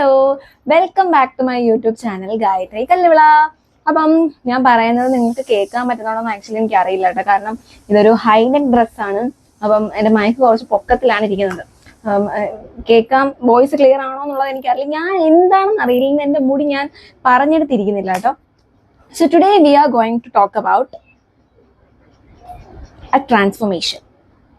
Hello welcome back to my YouTube channel Gayathri Kalluvila. അപ്പം ഞാൻ പറയുന്നത് നിങ്ങൾക്ക് കേൾക്കാൻ പറ്റുന്നതാണോന്ന് ആക്ച്വലി എനിക്ക് അറിയില്ല കേട്ടോ. കാരണം ഇതൊരു ഹൈനെക് ഡ്രസ് ആണ്. അപ്പം എന്റെ മൈക്ക് കുറച്ച് പൊക്കത്തിലാണ് ഇരിക്കുന്നത്. കേൾക്കാം വോയിസ് ക്ലിയർ ആണോ എന്നുള്ളത് എനിക്കറിയില്ല. ഞാൻ എന്താണെന്ന് അറിയില്ല എന്റെ മുടി ഞാൻ പറഞ്ഞെടുത്തിരിക്കുന്നില്ല കേട്ടോ. So today we are going to talk about a transformation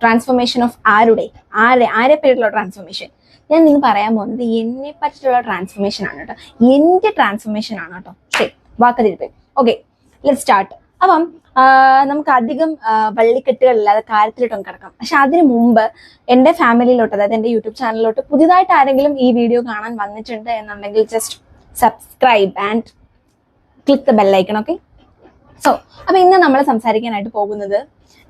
transformation of ആരുടെ? ആരെ ആരെ പേരിലുള്ള ട്രാൻസ്ഫോർമേഷൻ ഞാൻ നിങ്ങൾ പറയാൻ പോകുന്നത് എന്നെ പറ്റിയിട്ടുള്ള ട്രാൻസ്ഫോർമേഷൻ ആണ് കേട്ടോ. എന്റെ ട്രാൻസ്ഫോർമേഷൻ ആണ് കേട്ടോ. ശരി വാക്കതിരിപ്പ് ഓക്കെ ലെറ്റ് സ്റ്റാർട്ട് അപ്പം നമുക്ക് അധികം വള്ളിക്കെട്ടുകളില്ലാതെ കാര്യത്തിലോട്ടും കിടക്കാം. പക്ഷെ അതിനു മുമ്പ് എന്റെ ഫാമിലിയിലോട്ട് അതായത് എന്റെ യൂട്യൂബ് ചാനലിലോട്ട് പുതിയതായിട്ട് ആരെങ്കിലും ഈ വീഡിയോ കാണാൻ വന്നിട്ടുണ്ട് എന്നുണ്ടെങ്കിൽ just subscribe and click the bell icon okay so അപ്പൊ ഇന്ന് നമ്മൾ സംസാരിക്കാനായിട്ട് പോകുന്നത്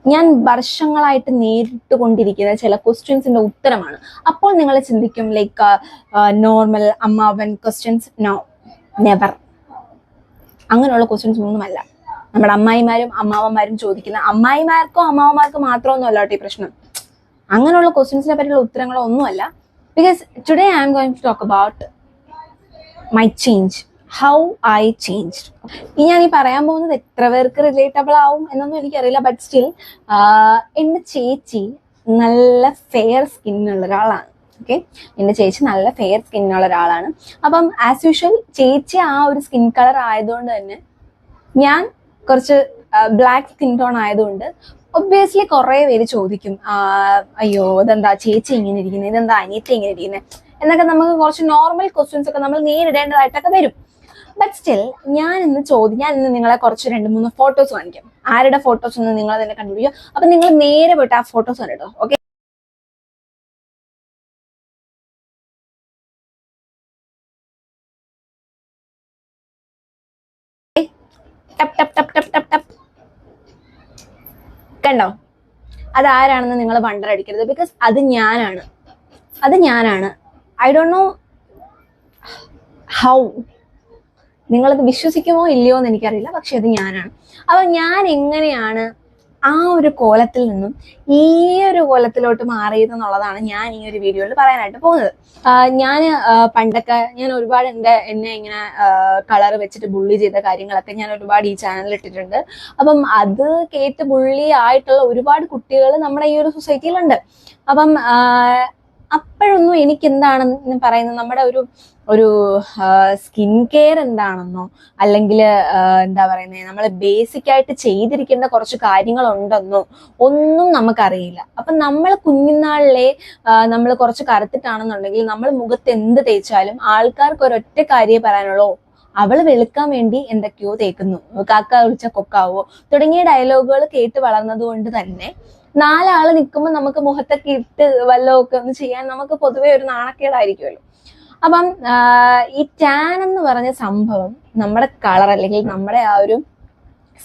ഞാൻ വർഷങ്ങളായിട്ട് നേരിട്ട് കൊണ്ടിരിക്കുന്ന ചില ക്വസ്റ്റ്യൻസിന്റെ ഉത്തരമാണ്. അപ്പോൾ നിങ്ങൾ ചിന്തിക്കും ലൈക്ക് നോർമൽ അമ്മാവൻ ക്വസ്റ്റ്യൻസ് നോ നെവർ അങ്ങനെയുള്ള ക്വസ്റ്റ്യൻസ് ഒന്നുമല്ല. നമ്മുടെ അമ്മായിമാരും അമ്മാവന്മാരും ചോദിക്കുന്ന അമ്മായിമാർക്കോ അമ്മാവന്മാർക്കോ മാത്രമൊന്നുമല്ല കേട്ടോ ഈ പ്രശ്നം. അങ്ങനെയുള്ള ക്വസ്റ്റ്യൻസിനെ പറ്റിയുള്ള ഉത്തരങ്ങളോ ഒന്നുമല്ല because today I am going to talk about my change how I change ഇനി ഞാൻ ഈ പറയാൻ പോകുന്നത് എത്ര പേർക്ക് റിലേറ്റബിൾ ആവും എന്നൊന്നും എനിക്കറിയില്ല ബട്ട് സ്റ്റിൽ എന്റെ ചേച്ചി നല്ല ഫെയർ ഉള്ള ഒരാളാണ്. ഓക്കെ എന്റെ ചേച്ചി നല്ല ഫെയർ ഉള്ള ഒരാളാണ്. അപ്പം ആസ് യൂഷ്വൽ ചേച്ചി ആ ഒരു സ്കിൻ കളർ ആയതുകൊണ്ട് തന്നെ ഞാൻ കുറച്ച് ബ്ലാക്ക് സ്കിൻ ടോൺ ആയതുകൊണ്ട് ഒബ്വിയസ്ലി കുറെ പേര് ചോദിക്കും അയ്യോ ഇതെന്താ ചേച്ചി ഇങ്ങനെ ഇരിക്കുന്നത് ഇതെന്താ അനിയത്തി ഇങ്ങനെ ഇരിക്കുന്നത് എന്നൊക്കെ നമുക്ക് കുറച്ച് നോർമൽ ക്വസ്റ്റ്യൻസ് ഒക്കെ നമ്മൾ നേരിടേണ്ടതായിട്ടൊക്കെ വരും. ബട്ട് സ്റ്റിൽ ഞാൻ ഇന്ന് ചോദ്യം ഞാൻ ഇന്ന് നിങ്ങളെ കുറച്ച് രണ്ട് മൂന്ന് ഫോട്ടോസ് കാണിക്കാം. ആരുടെ ഫോട്ടോസ് ഒന്ന് നിങ്ങൾ തന്നെ കണ്ടുപിടിക്കും അപ്പൊ നിങ്ങൾ നേരെ പോയിട്ട് ആ ഫോട്ടോസ് കണ്ടിട്ടോ ഓക്കെ കണ്ടോ? അതാരാണെന്ന് നിങ്ങൾ വണ്ടർ അടിക്കരുത്. ബിക്കോസ് അത് ഞാനാണ്. അത് ഞാനാണ്. ഐ ഡോണ്ട് നോ ഹൗ നിങ്ങളത് വിശ്വസിക്കുമോ ഇല്ലയോ എന്ന് എനിക്കറിയില്ല പക്ഷെ അത് ഞാനാണ്. അപ്പൊ ഞാൻ എങ്ങനെയാണ് ആ ഒരു കോലത്തിൽ നിന്നും ഈ ഒരു കോലത്തിലോട്ട് മാറിയത് എന്നുള്ളതാണ് ഞാൻ ഈ ഒരു വീഡിയോയിൽ പറയാനായിട്ട് പോകുന്നത്. ഞാൻ പണ്ടൊക്കെ ഞാൻ ഒരുപാട് എന്റെ എന്നെ ഇങ്ങനെ കളർ വെച്ചിട്ട് ബുള്ളി ചെയ്ത കാര്യങ്ങളൊക്കെ ഞാൻ ഒരുപാട് ഈ ചാനലിൽ ഇട്ടിട്ടുണ്ട്. അപ്പം അത് കേട്ട് ബുള്ളി ആയിട്ടുള്ള ഒരുപാട് കുട്ടികൾ നമ്മുടെ ഈ ഒരു സൊസൈറ്റിയിലുണ്ട് അപ്പം അപ്പോഴൊന്നും എനിക്ക് എന്താണെന്ന് പറയുന്നത്? നമ്മുടെ ഒരു ഒരു സ്കിൻ കെയർ എന്താണെന്നോ അല്ലെങ്കിൽ എന്താ പറയുന്നത് നമ്മൾ ബേസിക് ആയിട്ട് ചെയ്തിരിക്കേണ്ട കുറച്ച് കാര്യങ്ങളുണ്ടെന്നോ ഒന്നും നമുക്കറിയില്ല. അപ്പം നമ്മൾ കുഞ്ഞുനാളിലെ നമ്മൾ കുറച്ച് കറുത്തിട്ടാണെന്നുണ്ടെങ്കിൽ നമ്മൾ മുഖത്ത് എന്ത് തേച്ചാലും ആൾക്കാർക്ക് ഒരൊറ്റ കാര്യം പറയാനുള്ളൂ. അവൾ വെളുക്കാൻ വേണ്ടി എന്തൊക്കെയോ തേക്കുന്നു. കാക്ക വിളിച്ച കൊക്കാവോ തുടങ്ങിയ ഡയലോഗുകൾ കേട്ട് വളർന്നത് കൊണ്ട് തന്നെ നാലാൾ നിൽക്കുമ്പോൾ നമുക്ക് മുഖത്തൊക്കെ ഇട്ട് വല്ലതൊക്കെ ഒന്ന് ചെയ്യാൻ നമുക്ക് പൊതുവെ ഒരു നാണക്കേടായിരിക്കുമല്ലോ. അപ്പം ഈ ടാൻ എന്ന് പറഞ്ഞ സംഭവം നമ്മുടെ കളർ അല്ലെങ്കിൽ നമ്മുടെ ആ ഒരു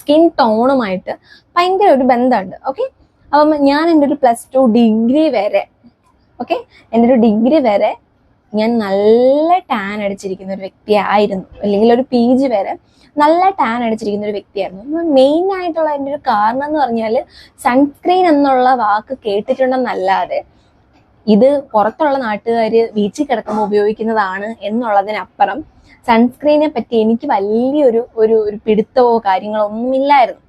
സ്കിൻ ടോണുമായിട്ട് ഭയങ്കര ഒരു ബന്ധമുണ്ട്. ഓക്കെ അപ്പം ഞാൻ എന്റെ ഒരു പ്ലസ് ടു ഡിഗ്രി വരെ ഓക്കെ എന്റെ ഒരു ഡിഗ്രി വരെ ഞാൻ നല്ല ടാൻ അടിച്ചിരിക്കുന്ന ഒരു വ്യക്തിയായിരുന്നു. അല്ലെങ്കിൽ ഒരു പി ജി വരെ നല്ല ടാൻ അടിച്ചിരിക്കുന്ന ഒരു വ്യക്തിയായിരുന്നു. മെയിൻ ആയിട്ടുള്ള എന്റെ ഒരു കാരണം എന്ന് പറഞ്ഞാൽ സൺസ്ക്രീൻ എന്നുള്ള വാക്ക് കേട്ടിട്ടുണ്ടെന്നല്ലാതെ ഇത് പുറത്തുള്ള നാട്ടുകാർ വീച്ചിൽ കിടക്കുമ്പോൾ ഉപയോഗിക്കുന്നതാണ് എന്നുള്ളതിനപ്പുറം സൺസ്ക്രീനെ പറ്റി എനിക്ക് വലിയൊരു ഒരു ഒരു പിടുത്തമോ കാര്യങ്ങളോ ഒന്നുമില്ലായിരുന്നു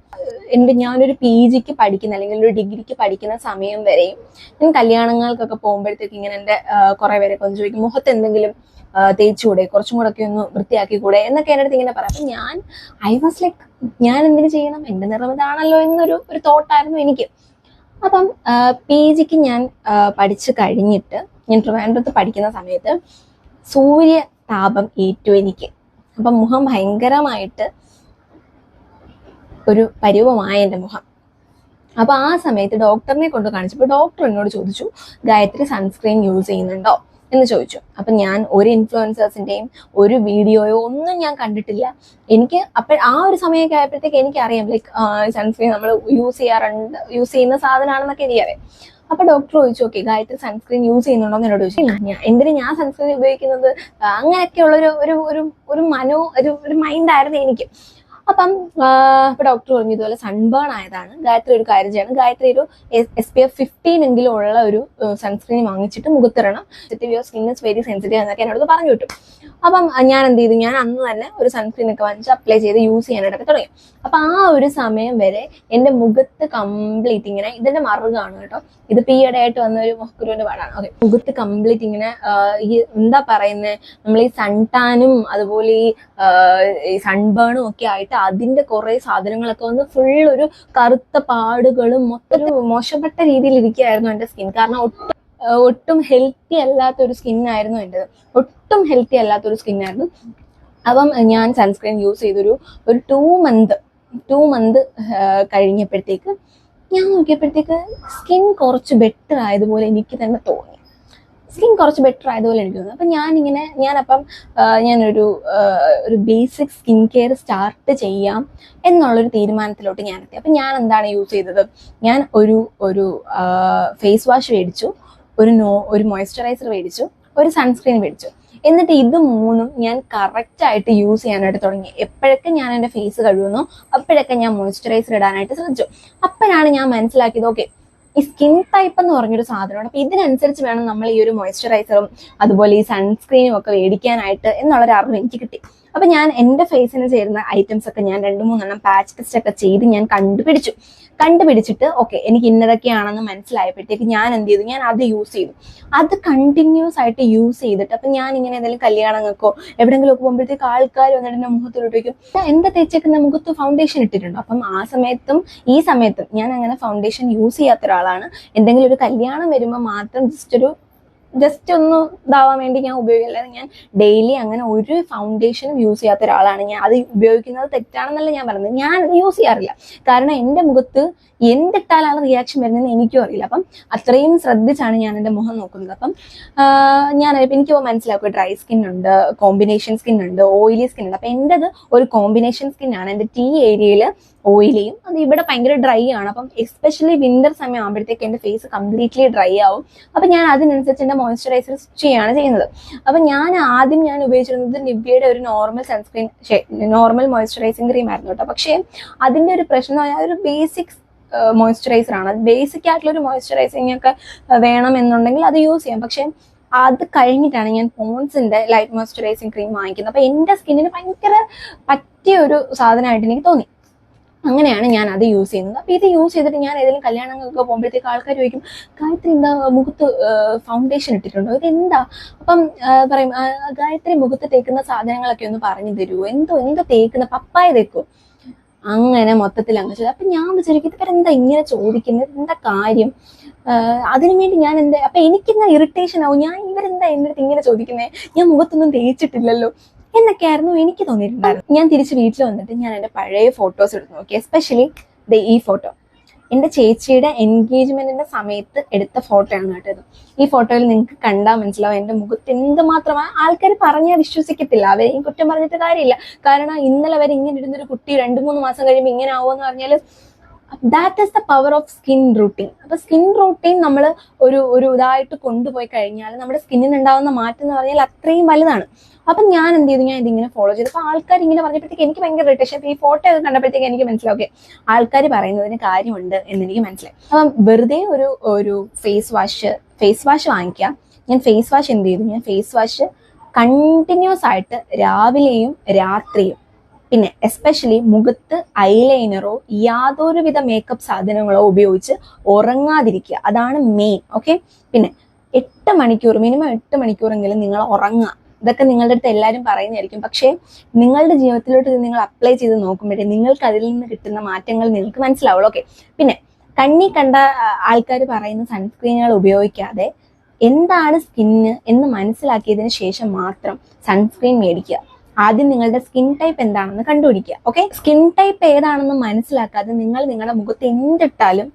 എന്റെ ഞാനൊരു പി ജിക്ക് പഠിക്കുന്ന അല്ലെങ്കിൽ ഒരു ഡിഗ്രിക്ക് പഠിക്കുന്ന സമയം വരെയും ഞാൻ കല്യാണങ്ങൾക്കൊക്കെ പോകുമ്പോഴത്തേക്ക് ഇങ്ങനെ എന്റെ കുറെ പേരൊക്കെ ഒന്ന് ചോദിക്കും മുഖത്ത് എന്തെങ്കിലും തേച്ചുകൂടെ? കുറച്ചും കൂടെ ഒക്കെ ഒന്ന് വൃത്തിയാക്കി കൂടെ എന്നൊക്കെ എന്റെ അടുത്ത് ഇങ്ങനെ പറയാം. അപ്പം ഞാൻ ഐ വാസ് ലൈക്ക് ഞാൻ എന്തിനു ചെയ്യണം? എന്റെ നിറം എന്നൊരു ഒരു തോട്ടായിരുന്നു എനിക്ക്. അപ്പം പി ജിക്ക് ഞാൻ പഠിച്ചു കഴിഞ്ഞിട്ട് ഞാൻ ട്രിവാൻഡ്രത്ത് പഠിക്കുന്ന സമയത്ത് സൂര്യ താപം ഏറ്റു എനിക്ക്. അപ്പം മുഖം ഭയങ്കരമായിട്ട് ഒരു പരിവമായ എന്റെ മുഖം. അപ്പൊ ആ സമയത്ത് ഡോക്ടറിനെ കൊണ്ട് കാണിച്ചപ്പോൾ ഡോക്ടർ എന്നോട് ചോദിച്ചു ഗായത്രി സൺസ്ക്രീൻ യൂസ് ചെയ്യുന്നുണ്ടോ? എന്ന് ചോദിച്ചു. അപ്പൊ ഞാൻ ഒരു ഇൻഫ്ലുവൻസേഴ്സിന്റെയും ഒരു വീഡിയോയോ ഒന്നും ഞാൻ കണ്ടിട്ടില്ല. എനിക്ക് അപ്പൊ ആ ഒരു സമയമൊക്കെ ആയപ്പോഴത്തേക്ക് എനിക്കറിയാം ലൈക്ക് സൺസ്ക്രീൻ നമ്മൾ യൂസ് ചെയ്യാറുണ്ട് യൂസ് ചെയ്യുന്ന സാധനമാണെന്നൊക്കെ എനിക്കറിയാം. അപ്പൊ ഡോക്ടർ ചോദിച്ചു ഓക്കെ ഗായത്രി സൺസ്ക്രീൻ യൂസ് ചെയ്യുന്നുണ്ടോ? എന്ന് എന്നോട് ചോദിച്ചു ഞാൻ എന്തിനു ഞാൻ സൺസ്ക്രീൻ ഉപയോഗിക്കുന്നത്? അങ്ങനെയൊക്കെ അങ്ങനെയൊക്കെയുള്ള ഒരു ഒരു ഒരു മനോ ഒരു ഒരു മൈൻഡായിരുന്നു എനിക്ക്. അപ്പം ഇപ്പൊ ഡോക്ടർ പറഞ്ഞു ഇതുപോലെ സൺബേൺ ആയതാണ്. ഗായത്രി ഒരു കാര്യം ചെയ്യണം. ഗായത്രി ഒരു എസ് പി എഫ് ഫിഫ്റ്റീൻ എങ്കിലും ഉള്ള ഒരു സൺസ്ക്രീൻ വാങ്ങിച്ചിട്ട് മുഖത്തിടണം. Your skin is very sensitive എന്നൊക്കെ എന്നോട് പറഞ്ഞു കിട്ടും അപ്പം ഞാൻ എന്ത് ചെയ്തു? ഞാൻ അന്ന് തന്നെ ഒരു സൺസ്ക്രീൻ ഒക്കെ വാങ്ങിച്ച് അപ്ലൈ ചെയ്ത് യൂസ് ചെയ്യാനായിട്ടൊക്കെ തുടങ്ങി. അപ്പൊ ആ ഒരു സമയം വരെ എന്റെ മുഖത്ത് കംപ്ലീറ്റ് ഇങ്ങനെ ഇതിന്റെ മറുകാണ് കേട്ടോ. ഇത് പി ആയിട്ട് വന്ന ഒരു മുഖക്കുരുവിന്റെ പാടാണ്. ഓക്കെ മുഖത്ത് കംപ്ലീറ്റ് ഇങ്ങനെ ഈ എന്താ പറയുന്നത് നമ്മൾ ഈ സൺടാനും അതുപോലെ ഈ സൺബേണും ഒക്കെ ആയിട്ട് അതിന്റെ കുറെ സാധനങ്ങളൊക്കെ വന്ന് ഫുൾ ഒരു കറുത്ത പാടുകളും മൊത്തം മോശപ്പെട്ട രീതിയിൽ ഇരിക്കുകയായിരുന്നു എന്റെ സ്കിൻ കാരണം ഒട്ടും ഒട്ടും ഹെൽത്തി അല്ലാത്ത ഒരു സ്കിൻ ആയിരുന്നു എന്റെത് ഒട്ടും ഹെൽത്തി അല്ലാത്ത ഒരു സ്കിൻ ആയിരുന്നു. അപ്പം ഞാൻ സൺസ്ക്രീൻ യൂസ് ചെയ്തൊരു ഒരു ടു മന്ത് ടു മന്ത് കഴിഞ്ഞപ്പോഴത്തേക്ക് ഞാൻ നോക്കിയപ്പോഴത്തേക്ക് സ്കിൻ കുറച്ച് ബെറ്റർ ആയതുപോലെ എനിക്ക് തന്നെ തോന്നി. സ്കിൻ കുറച്ച് ബെറ്റർ ആയതുപോലെ എനിക്ക് തോന്നുന്നു. അപ്പം ഞാനിങ്ങനെ ഞാനപ്പം ഞാനൊരു ഒരു ബേസിക് സ്കിൻ കെയർ സ്റ്റാർട്ട് ചെയ്യാം എന്നുള്ളൊരു തീരുമാനത്തിലോട്ട് ഞാൻ എത്തി അപ്പം ഞാൻ എന്താണ് യൂസ് ചെയ്തത്? ഞാൻ ഒരു ഒരു ഫേസ് വാഷ് മേടിച്ചു ഒരു നോ ഒരു മോയ്സ്ചറൈസർ മേടിച്ചു ഒരു സൺസ്ക്രീൻ മേടിച്ചു. എന്നിട്ട് ഇത് മൂന്നും ഞാൻ കറക്റ്റായിട്ട് യൂസ് ചെയ്യാനായിട്ട് തുടങ്ങി. എപ്പോഴൊക്കെ ഞാൻ എന്റെ ഫേസ് കഴുകുന്നു അപ്പോഴൊക്കെ ഞാൻ മോയ്സ്ചറൈസർ ഇടാനായിട്ട് ശ്രദ്ധിച്ചു അപ്പോഴാണ് ഞാൻ മനസ്സിലാക്കിയത് ഓക്കെ ഈ സ്കിൻ ടൈപ്പ് എന്ന് പറഞ്ഞൊരു സാധനമാണ്. അപ്പൊ ഇതിനനുസരിച്ച് വേണം നമ്മൾ ഈ ഒരു മോയ്സ്ചറൈസറും അതുപോലെ ഈ സൺസ്ക്രീനും ഒക്കെ മേടിക്കാനായിട്ട് എന്നുള്ളൊരു അറിവ് എനിക്ക് കിട്ടി. അപ്പൊ ഞാൻ എന്റെ ഫേസിന് ചേരുന്ന ഐറ്റംസ് ഒക്കെ ഞാൻ രണ്ട് മൂന്നെണ്ണം പാച്ച് ടെസ്റ്റ് ഒക്കെ ചെയ്ത് ഞാൻ കണ്ടുപിടിച്ചു. കണ്ടുപിടിച്ചിട്ട് ഓക്കെ എനിക്ക് ഇന്നതൊക്കെയാണെന്ന് മനസ്സിലായപ്പോഴത്തേക്ക് ഞാൻ എന്ത് ചെയ്തു? ഞാൻ അത് യൂസ് ചെയ്തു. അത് കണ്ടിന്യൂസ് ആയിട്ട് യൂസ് ചെയ്തിട്ട് അപ്പൊ ഞാൻ ഇങ്ങനെ എന്തെങ്കിലും കല്യാണങ്ങൾക്കോ എവിടെങ്കിലും ഒക്കെ പോകുമ്പോഴത്തേക്ക് ആൾക്കാർ വന്നിട്ട് എന്റെ മുഖത്തോട്ട് വയ്ക്കും. "ദാ എന്താ തേച്ചേക്കുന്ന? മുഖത്ത് ഫൗണ്ടേഷൻ ഇട്ടിട്ടുണ്ടോ. അപ്പം ആ സമയത്തും ഈ സമയത്തും ഞാൻ അങ്ങനെ ഫൗണ്ടേഷൻ യൂസ് ചെയ്യാത്ത ഒരാളാണ്. എന്തെങ്കിലും ഒരു കല്യാണം വരുമ്പോൾ മാത്രം ജസ്റ്റ് ഒരു ജസ്റ്റ് ഒന്ന് ഇതാവാൻ വേണ്ടി ഞാൻ ഉപയോഗിക്കില്ല. ഞാൻ ഡെയിലി അങ്ങനെ ഒരു ഫൗണ്ടേഷനും യൂസ് ചെയ്യാത്ത ഒരാളാണ് ഞാൻ. അത് ഉപയോഗിക്കുന്നത് തെറ്റാണെന്നല്ല ഞാൻ പറയുന്നത്. ഞാൻ യൂസ് ചെയ്യാറില്ല. കാരണം എന്റെ മുഖത്ത് എന്തിട്ടാലാണ് റിയാക്ഷൻ വരുന്നതെന്ന് എനിക്കും അറിയില്ല. അപ്പം അത്രയും ശ്രദ്ധിച്ചാണ് ഞാൻ എന്റെ മുഖം നോക്കുന്നത്. അപ്പം ഞാൻ എനിക്ക് മനസ്സിലാക്കുക ഡ്രൈ സ്കിൻ ഉണ്ട് കോമ്പിനേഷൻ സ്കിൻ ഉണ്ട് ഓയിലി സ്കിൻ ഉണ്ട്. അപ്പം എന്റെത് ഒരു കോമ്പിനേഷൻ സ്കിൻ ആണ്. എന്റെ ടീ ഏരിയയിൽ ഓയിലിയും അത് ഇവിടെ ഭയങ്കര ഡ്രൈ ആണ്. അപ്പം എസ്പെഷ്യലി വിന്റർ സമയം ആകുമ്പോഴത്തേക്ക് എന്റെ ഫേസ് കംപ്ലീറ്റ്ലി ഡ്രൈ ആവും. അപ്പം ഞാൻ അതിനനുസരിച്ച് എന്റെ മോയ്സ്ചറൈസർ ചെയ്യാണ് ചെയ്യുന്നത്. അപ്പം ഞാൻ ആദ്യം ഞാൻ ഉപയോഗിച്ചിരുന്നത് നിവ്യയുടെ ഒരു normal sunscreen normal moisturising cream ആയിരുന്നു കേട്ടോ. പക്ഷേ അതിന്റെ ഒരു പ്രശ്നം ഒരു ബേസിക് മോയ്സ്ചറൈസർ ആണ്. ബേസിക് ആയിട്ടുള്ള ഒരു മോയ്സ്ചറൈസിങ് ഒക്കെ വേണം എന്നുണ്ടെങ്കിൽ അത് യൂസ് ചെയ്യാം. പക്ഷേ അത് കഴിഞ്ഞിട്ടാണ് ഞാൻ പോൺസിന്റെ ലൈറ്റ് മോയ്സ്ചറൈസിങ് ക്രീം വാങ്ങിക്കുന്നത്. അപ്പൊ എന്റെ സ്കിന്നിന് ഭയങ്കര പറ്റിയ ഒരു സാധനമായിട്ട് എനിക്ക് തോന്നി. അങ്ങനെയാണ് ഞാൻ അത് യൂസ് ചെയ്യുന്നത്. അപ്പൊ ഇത് യൂസ് ചെയ്തിട്ട് ഞാൻ ഏതെങ്കിലും കല്യാണങ്ങൾക്ക് പോകുമ്പോഴത്തേക്ക് ആൾക്കാർ ചോദിക്കും ഗായത്രി എന്താ മുഖത്ത് ഫൗണ്ടേഷൻ ഇട്ടിട്ടുണ്ടോ? ഇതെന്താ അപ്പം പറയും ഗായത്രി മുഖത്ത് തേക്കുന്ന സാധനങ്ങളൊക്കെ ഒന്ന് പറഞ്ഞു തരുമോ എന്തോ എന്തോ തേക്കുന്ന പപ്പായ തേക്കോ അങ്ങനെ മൊത്തത്തിൽ അങ്ങ് ചെയ്തു. അപ്പൊ ഞാൻ വിചാരിക്കും ഇവരെന്താ ഇങ്ങനെ ചോദിക്കുന്നത്? എന്താ കാര്യം? അതിനുവേണ്ടി അതിനു വേണ്ടി ഞാൻ എന്താ അപ്പൊ എനിക്കെന്താ ഇറിറ്റേഷൻ ആവും. ഞാൻ ഇവരെന്താ എന്റെ അടുത്ത് ഇങ്ങനെ ചോദിക്കുന്നത് ഞാൻ മുഖത്തൊന്നും തേച്ചിട്ടില്ലല്ലോ. എന്നൊക്കെയായിരുന്നു എനിക്ക് തോന്നിയിട്ടുണ്ടായിരുന്നു ഞാൻ തിരിച്ച് വീട്ടിൽ വന്നിട്ട് ഞാൻ എന്റെ പഴയ ഫോട്ടോസ് എടുത്ത് നോക്കി. എസ്പെഷ്യലി ഈ ഫോട്ടോ എന്റെ ചേച്ചിയുടെ എൻഗേജ്മെന്റിന്റെ സമയത്ത് എടുത്ത ഫോട്ടോ ആണ് കേട്ടോ ഇത്. ഈ ഫോട്ടോയിൽ നിങ്ങൾക്ക് കണ്ടാൽ മനസ്സിലാവും എന്റെ മുഖത്ത് എന്തുമാത്രമാണ് ആൾക്കാർ പറഞ്ഞാൽ വിശ്വസിക്കത്തില്ല. അവരെയും കുറ്റം പറഞ്ഞിട്ട് കാര്യമില്ല. കാരണം ഇന്നലെ വരെ ഇങ്ങനെ ഇരുന്നൊരു കുട്ടി രണ്ട് മൂന്ന് മാസം കഴിയുമ്പോൾ ഇങ്ങനെ ആവുമെന്ന് പറഞ്ഞാൽ that is the power of skin routine അപ്പൊ സ്കിൻ റൂട്ടീൻ നമ്മൾ ഒരു ഒരു ഇതായിട്ട് കൊണ്ടുപോയി കഴിഞ്ഞാൽ നമ്മുടെ സ്കിന്നിന് ഉണ്ടാകുന്ന മാറ്റം എന്ന് പറഞ്ഞാൽ അത്രയും വലുതാണ്. അപ്പം ഞാൻ എന്ത് ചെയ്തു? ഞാൻ ഇതിങ്ങനെ ഫോളോ ചെയ്തു. അപ്പൊ ആൾക്കാർ ഇങ്ങനെ പറഞ്ഞപ്പോഴത്തേക്ക് എനിക്ക് ഭയങ്കര ഇറിറ്റേഷൻ ഈ ഫോട്ടോ ഒക്കെ കണ്ടപ്പോഴത്തേക്ക് എനിക്ക് മനസ്സിലായി. ആൾക്കാർ പറയുന്നതിന് കാര്യമുണ്ട് എന്ന് എനിക്ക് മനസ്സിലായി. അപ്പം വെറുതെ ഒരു ഒരു ഫേസ് വാഷ് ഫേസ് വാഷ് വാങ്ങിക്കുക. ഞാൻ ഫേസ് വാഷ് എന്ത് ചെയ്തു? ഞാൻ ഫേസ് വാഷ് കണ്ടിന്യൂസ് ആയിട്ട് രാവിലെയും രാത്രിയും പിന്നെ എസ്പെഷ്യലി മുഖത്ത് ഐലൈനറോ യാതൊരുവിധ മേക്കപ്പ് സാധനങ്ങളോ ഉപയോഗിച്ച് ഉറങ്ങാതിരിക്കുക. അതാണ് മെയിൻ ഓക്കെ പിന്നെ എട്ട് മണിക്കൂർ മിനിമം എട്ട് മണിക്കൂറെങ്കിലും നിങ്ങൾ ഉറങ്ങുക. ഇതൊക്കെ നിങ്ങളുടെ അടുത്ത് എല്ലാവരും പറയുന്നതായിരിക്കും. പക്ഷേ നിങ്ങളുടെ ജീവിതത്തിലോട്ട് നിങ്ങൾ അപ്ലൈ ചെയ്ത് നോക്കുമ്പോഴേ നിങ്ങൾക്ക് അതിൽ നിന്ന് കിട്ടുന്ന മാറ്റങ്ങൾ നിങ്ങൾക്ക് മനസ്സിലാവുള്ളൂ. ഓക്കെ പിന്നെ കണ്ണി കണ്ട ആൾക്കാർ പറയുന്ന സൺസ്ക്രീനുകൾ ഉപയോഗിക്കാതെ എന്താണ് സ്കിന്ന് എന്ന് മനസ്സിലാക്കിയതിന് ശേഷം മാത്രം സൺസ്ക്രീൻ മേടിക്കുക. ആദ്യം നിങ്ങളുടെ സ്കിൻ ടൈപ്പ് എന്താണെന്ന് കണ്ടുപിടിക്കുക ഓക്കെ സ്കിൻ ടൈപ്പ് ഏതാണെന്ന് മനസ്സിലാക്കാതെ നിങ്ങൾ നിങ്ങളുടെ മുഖത്ത് എന്തിട്ടാലും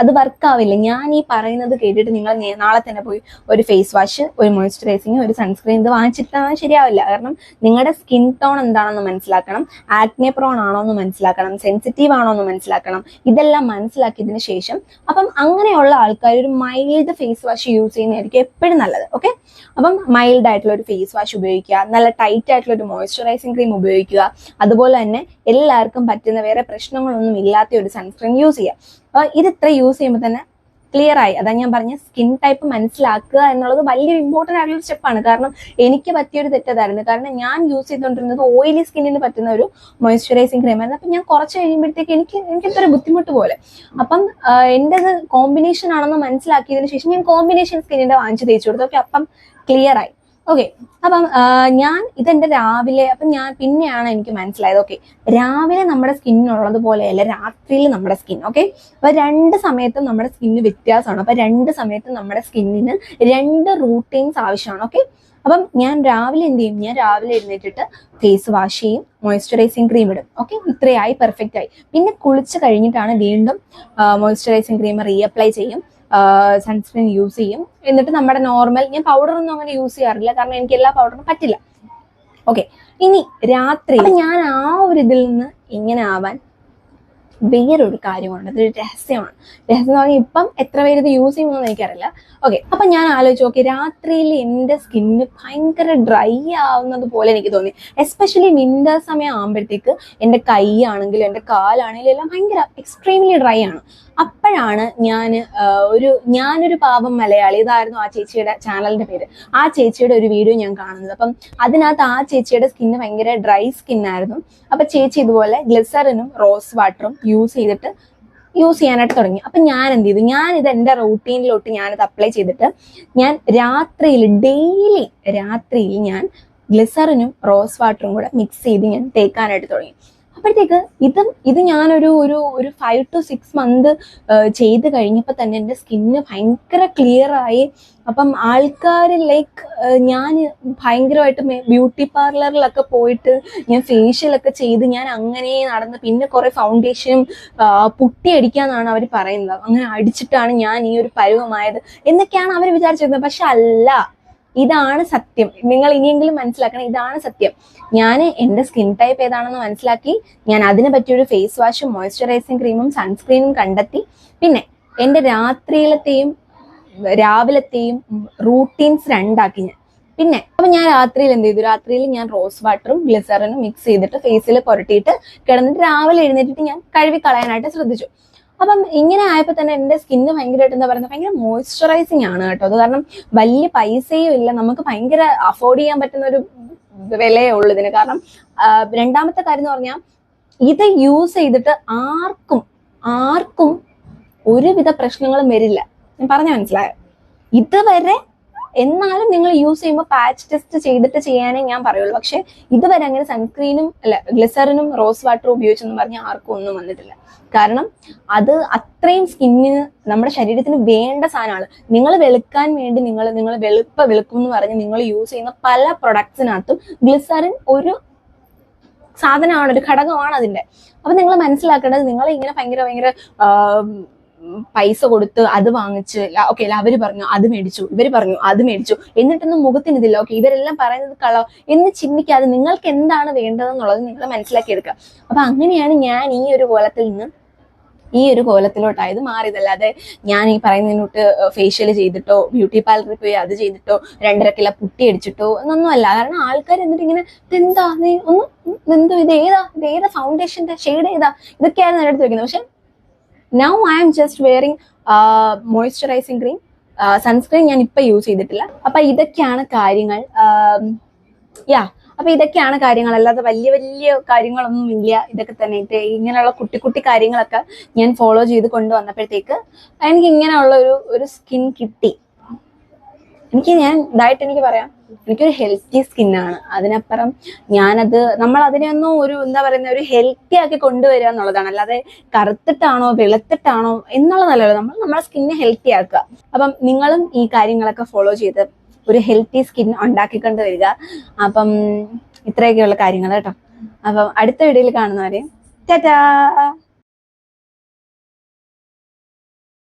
അത് വർക്ക് ആവില്ല. ഞാൻ ഈ പറയുന്നത് കേട്ടിട്ട് നിങ്ങൾ നാളെ തന്നെ പോയി ഒരു ഫേസ് വാഷ് ഒരു മോയ്സ്ചറൈസിങ് ഒരു സൺസ്ക്രീൻ ഇത് വാങ്ങിച്ചിട്ടാണ് ശരിയാവില്ല. കാരണം നിങ്ങളുടെ സ്കിൻ ടോൺ എന്താണെന്ന് മനസ്സിലാക്കണം. ആക്നെ പ്രോൺ ആണോ എന്ന് മനസ്സിലാക്കണം. സെൻസിറ്റീവ് ആണോ എന്ന് മനസ്സിലാക്കണം. ഇതെല്ലാം മനസ്സിലാക്കിയതിന് ശേഷം അപ്പം അങ്ങനെയുള്ള ആൾക്കാർ ഒരു മൈൽഡ് ഫേസ് വാഷ് യൂസ് ചെയ്യുന്നതായിരിക്കും എപ്പോഴും നല്ലത്. ഓക്കെ അപ്പം മൈൽഡ് ആയിട്ടുള്ള ഒരു ഫേസ് വാഷ് ഉപയോഗിക്കുക നല്ല ടൈറ്റ് ആയിട്ടുള്ള ഒരു മോയ്സ്ചറൈസിങ് ക്രീം ഉപയോഗിക്കുക. അതുപോലെ തന്നെ എല്ലാവർക്കും പറ്റുന്ന വേറെ പ്രശ്നങ്ങളൊന്നും ഇല്ലാത്ത ഒരു സൺസ്ക്രീൻ യൂസ് ചെയ്യുക. അപ്പൊ ഇത് ഇത്ര യൂസ് ചെയ്യുമ്പോൾ തന്നെ ക്ലിയർ ആയി. അതാ ഞാൻ പറഞ്ഞ സ്കിൻ ടൈപ്പ് മനസ്സിലാക്കുക എന്നുള്ളത് വലിയ ഇമ്പോർട്ടന്റ് ആയിട്ടുള്ള സ്റ്റെപ്പാണ് കാരണം എനിക്ക് പറ്റിയൊരു തെറ്റതായിരുന്നു. കാരണം ഞാൻ യൂസ് ചെയ്തുകൊണ്ടിരുന്നത് ഓയിലി സ്കിന്നിന് പറ്റുന്ന ഒരു മോയ്സ്ചറൈസിങ് ക്രീം ആയിരുന്നു. അപ്പൊ ഞാൻ കുറച്ച് കഴിയുമ്പോഴത്തേക്ക് എനിക്ക് എനിക്ക് ഒരു ബുദ്ധിമുട്ട് പോലെ. അപ്പം എന്റെ കോമ്പിനേഷൻ ആണെന്ന് മനസ്സിലാക്കിയതിന് ശേഷം ഞാൻ കോമ്പിനേഷൻ സ്കിന്നിന്റെ വാങ്ങിച്ച് തേച്ചു കൊടുത്തു. ഓക്കെ അപ്പം ക്ലിയർ ആയി. ഓക്കെ അപ്പം ഞാൻ ഇതെന്റെ രാവിലെ അപ്പം ഞാൻ പിന്നെയാണ് എനിക്ക് മനസ്സിലായത്. ഓക്കെ രാവിലെ നമ്മുടെ സ്കിന്നുള്ളത് പോലെയല്ല രാത്രിയിൽ നമ്മുടെ സ്കിൻ ഓക്കെ അപ്പൊ രണ്ട് സമയത്തും നമ്മുടെ സ്കിന്ന് വ്യത്യാസമാണ്. അപ്പൊ രണ്ട് സമയത്തും നമ്മുടെ സ്കിന്നിന് രണ്ട് റൂട്ടീൻസ് ആവശ്യമാണ് ഓക്കെ അപ്പം ഞാൻ രാവിലെ എന്ത് ചെയ്യും? ഞാൻ രാവിലെ എഴുന്നേറ്റിട്ട് ഫേസ് വാഷ് ചെയ്യും മോയ്സ്ചറൈസിങ് ക്രീം ഇടും ഓക്കെ ഇത്രയായി പെർഫെക്റ്റ് ആയി. പിന്നെ കുളിച്ച് കഴിഞ്ഞിട്ടാണ് വീണ്ടും മോയ്സ്ചറൈസിങ് ക്രീം റീഅപ്ലൈ ചെയ്യും. സൺസ്ക്രീൻ യൂസ് ചെയ്യും. എന്നിട്ട് നമ്മുടെ നോർമൽ ഞാൻ പൗഡർ ഒന്നും അങ്ങനെ യൂസ് ചെയ്യാറില്ല. കാരണം എനിക്ക് എല്ലാ പൗഡറും പറ്റില്ല. ഓക്കെ ഇനി രാത്രി. ഞാൻ ആ ഒരു ഇതിൽ നിന്ന് ഇങ്ങനെ ആവാൻ വേറൊരു കാര്യമുണ്ട് അതൊരു രഹസ്യമാണ്. രഹസ്യം എന്ന് പറഞ്ഞാൽ ഇപ്പം എത്ര പേര് ഇത് യൂസ് ചെയ്യുമെന്ന് എനിക്കറിയില്ല. ഓക്കെ അപ്പൊ ഞാൻ ആലോചിച്ചു ഓക്കെ രാത്രിയിൽ എന്റെ സ്കിന്ന് ഭയങ്കര ഡ്രൈ ആവുന്നത് പോലെ എനിക്ക് തോന്നി. എസ്പെഷ്യലി വിന്റർ സമയം ആകുമ്പോഴത്തേക്ക് എന്റെ കൈ ആണെങ്കിലും എന്റെ കാലാണെങ്കിലും എല്ലാം ഭയങ്കര എക്സ്ട്രീംലി ഡ്രൈ ആണ്. അപ്പോഴാണ് ഞാൻ ഒരു ഞാനൊരു പാവം മലയാളി. ഇതായിരുന്നു ആ ചേച്ചിയുടെ ചാനലിന്റെ പേര്. ആ ചേച്ചിയുടെ ഒരു വീഡിയോ ഞാൻ കാണുന്നത്. അപ്പം അതിനകത്ത് ആ ചേച്ചിയുടെ സ്കിന്ന് ഭയങ്കര ഡ്രൈ സ്കിന്നായിരുന്നു അപ്പൊ ചേച്ചി ഇതുപോലെ ഗ്ലിസറിനും റോസ് വാട്ടറും യൂസ് ചെയ്തിട്ട് യൂസ് ചെയ്യാനായിട്ട് തുടങ്ങി. അപ്പൊ ഞാൻ എന്ത് ചെയ്തു ഞാൻ ഇത് എന്റെ റൂട്ടീനിലോട്ട് ഞാനിത് അപ്ലൈ ചെയ്തിട്ട് ഞാൻ രാത്രിയിൽ ഡെയിലി രാത്രിയിൽ ഞാൻ ഗ്ലിസറിനും റോസ് വാട്ടറും കൂടെ മിക്സ് ചെയ്ത് ഞാൻ തേക്കാനായിട്ട് തുടങ്ങി. അപ്പോഴത്തേക്ക് ഇതും ഇത് ഞാനൊരു ഒരു ഒരു ഫൈവ് ടു സിക്സ് മന്ത് ചെയ്ത് കഴിഞ്ഞപ്പോൾ തന്നെ എന്റെ സ്കിന്ന് ഭയങ്കര ക്ലിയറായി അപ്പം ആൾക്കാർ ലൈക്ക് ഞാൻ ഭയങ്കരമായിട്ട് ബ്യൂട്ടി പാർലറിലൊക്കെ പോയിട്ട് ഞാൻ ഫേഷ്യലൊക്കെ ചെയ്ത് ഞാൻ അങ്ങനെ നടന്ന് പിന്നെ കുറേ ഫൗണ്ടേഷനും പുട്ടി അടിക്കാന്നാണ് അവർ പറയുന്നത്. അങ്ങനെ അടിച്ചിട്ടാണ് ഞാൻ ഈ ഒരു പരുവമായത്. എന്നൊക്കെയാണ് അവർ വിചാരിച്ചിരുന്നത്. പക്ഷെ അല്ല ഇതാണ് സത്യം. നിങ്ങൾ ഇനിയെങ്കിലും മനസ്സിലാക്കണം ഇതാണ് സത്യം. ഞാൻ എന്റെ സ്കിൻ ടൈപ്പ് ഏതാണെന്ന് മനസ്സിലാക്കി ഞാൻ അതിന് പറ്റിയൊരു ഫേസ് വാഷും മോയ്സ്ചറൈസിങ് ക്രീമും സൺസ്ക്രീനും കണ്ടെത്തി. പിന്നെ എന്റെ രാത്രിയിലത്തെയും രാവിലത്തെയും റൂട്ടീൻസ് രണ്ടാക്കി ഞാൻ. പിന്നെ അപ്പൊ ഞാൻ രാത്രിയിൽ എന്ത് ചെയ്തു? രാത്രിയിൽ ഞാൻ റോസ് വാട്ടറും ഗ്ലിസറിനും മിക്സ് ചെയ്തിട്ട് ഫേസിൽ പുരട്ടിയിട്ട് കിടന്നിട്ട് രാവിലെ എഴുന്നേറ്റിട്ട് ഞാൻ കഴുകി കളയാനായിട്ട് ശ്രദ്ധിച്ചു. അപ്പം ഇങ്ങനെ ആയപ്പോൾ തന്നെ എന്റെ സ്കിന്ന് ഭയങ്കരമായിട്ട് എന്താ പറയുന്നത് ഭയങ്കര മോയ്സ്ചറൈസിങ് ആണ് കേട്ടോ. അത് കാരണം വലിയ പൈസയും ഇല്ല. നമുക്ക് ഭയങ്കര അഫോർഡ് ചെയ്യാൻ പറ്റുന്ന ഒരു വിലയേ ഉള്ളൂ ഇതിന്. കാരണം രണ്ടാമത്തെ കാര്യം എന്ന് പറഞ്ഞാൽ ഇത് യൂസ് ചെയ്തിട്ട് ആർക്കും ആർക്കും ഒരുവിധ പ്രശ്നങ്ങളും വരില്ല. ഞാൻ പറഞ്ഞ മനസ്സിലായോ? ഇതുവരെ എന്നാലും നിങ്ങൾ യൂസ് ചെയ്യുമ്പോൾ പാച്ച് ടെസ്റ്റ് ചെയ്തിട്ട് ചെയ്യാനേ ഞാൻ പറയുള്ളൂ. പക്ഷെ ഇതുവരെ അങ്ങനെ സൺസ്ക്രീനും അല്ല ഗ്ലിസറിനും റോസ് വാട്ടറും ഉപയോഗിച്ചെന്ന് പറഞ്ഞാൽ ആർക്കും ഒന്നും വന്നിട്ടില്ല. കാരണം അത് അത്രയും സ്കിന്നിന് നമ്മുടെ ശരീരത്തിന് വേണ്ട സാധനമാണ്. നിങ്ങൾ വെളുക്കാൻ വേണ്ടി നിങ്ങൾ നിങ്ങൾ വെളുപ്പ വെളുക്കും എന്ന് പറഞ്ഞ് നിങ്ങൾ യൂസ് ചെയ്യുന്ന പല പ്രൊഡക്ട്സിനകത്തും ഗ്ലിസറിൻ ഒരു സാധനമാണ് ഒരു ഘടകമാണ് അതിന്റെ അപ്പൊ നിങ്ങൾ മനസ്സിലാക്കേണ്ടത് നിങ്ങൾ ഇങ്ങനെ ഭയങ്കര ഭയങ്കര പൈസ കൊടുത്ത് അത് വാങ്ങിച്ച് ഓക്കെ അല്ല അവർ പറഞ്ഞു അത് മേടിച്ചു ഇവർ പറഞ്ഞു അത് മേടിച്ചു. എന്നിട്ടൊന്നും മുഖത്തിന് ഇതില്ല. ഓക്കെ ഇവരെല്ലാം പറയുന്നത് കളോ എന്ന് ചിന്തിക്കാതെ നിങ്ങൾക്ക് എന്താണ് വേണ്ടതെന്നുള്ളത് നിങ്ങൾ മനസ്സിലാക്കി എടുക്കുക. അപ്പൊ അങ്ങനെയാണ് ഞാൻ ഈ ഒരു കോലത്തിൽ നിന്ന് ഈ ഒരു കോലത്തിലോട്ടായത് മാറിയതല്ലാതെ ഞാൻ ഈ പറയുന്നതിനോട്ട് ഫേഷ്യൽ ചെയ്തിട്ടോ ബ്യൂട്ടി പാർലറിൽ പോയി അത് ചെയ്തിട്ടോ രണ്ടര കിലോ പുട്ടി അടിച്ചിട്ടോ എന്നൊന്നും അല്ല കാരണം ആൾക്കാർ എന്നിട്ട് ഇങ്ങനെ ഇതെന്താ? നീ ഒന്ന് എന്തോ ഇത് ഏതാ? ഇത് ഏതാ ഫൗണ്ടേഷന്റെ ഷെയ്ഡ് ഏതാ? ഇതൊക്കെയാണ് എന്റെ അടുത്ത് വെക്കുന്നത് പക്ഷെ now I am just wearing moisturising cream sunscreen ഞാൻ ഇപ്പൊ യൂസ് ചെയ്തിട്ടില്ല. അപ്പൊ ഇതൊക്കെയാണ് കാര്യങ്ങൾ. യാ അപ്പൊ ഇതൊക്കെയാണ് കാര്യങ്ങൾ. അല്ലാതെ വലിയ വലിയ കാര്യങ്ങളൊന്നും ഇല്ല. ഇതൊക്കെ തന്നെ. ഇങ്ങനെയുള്ള കുട്ടി കുട്ടി കാര്യങ്ങളൊക്കെ ഞാൻ ഫോളോ ചെയ്ത് കൊണ്ടുവന്നപ്പോഴത്തേക്ക് എനിക്ക് ഇങ്ങനെയുള്ള ഒരു ഒരു സ്കിൻ കിട്ടി. എനിക്ക് ഞാൻ ഇതായിട്ട് എനിക്ക് പറയാം. എനിക്കൊരു ഹെൽത്തി സ്കിന്നാണ് അതിനപ്പുറം ഞാനത് നമ്മൾ അതിനെയൊന്നും ഒരു എന്താ പറയുന്ന ഒരു ഹെൽത്തി ആക്കി കൊണ്ടുവരിക എന്നുള്ളതാണ്. അല്ലാതെ കറുത്തിട്ടാണോ വെളുത്തിട്ടാണോ എന്നുള്ളതല്ലല്ലോ നമ്മൾ നമ്മുടെ സ്കിന്നെ ഹെൽത്തി ആക്കുക. അപ്പം നിങ്ങളും ഈ കാര്യങ്ങളൊക്കെ ഫോളോ ചെയ്ത് ഒരു ഹെൽത്തി സ്കിൻ ഉണ്ടാക്കിക്കൊണ്ട് വരിക. അപ്പം ഇത്രയൊക്കെയുള്ള കാര്യങ്ങൾ കേട്ടോ. അപ്പം അടുത്ത വീഡിയോയിൽ കാണുന്നവരെ ടാറ്റാ!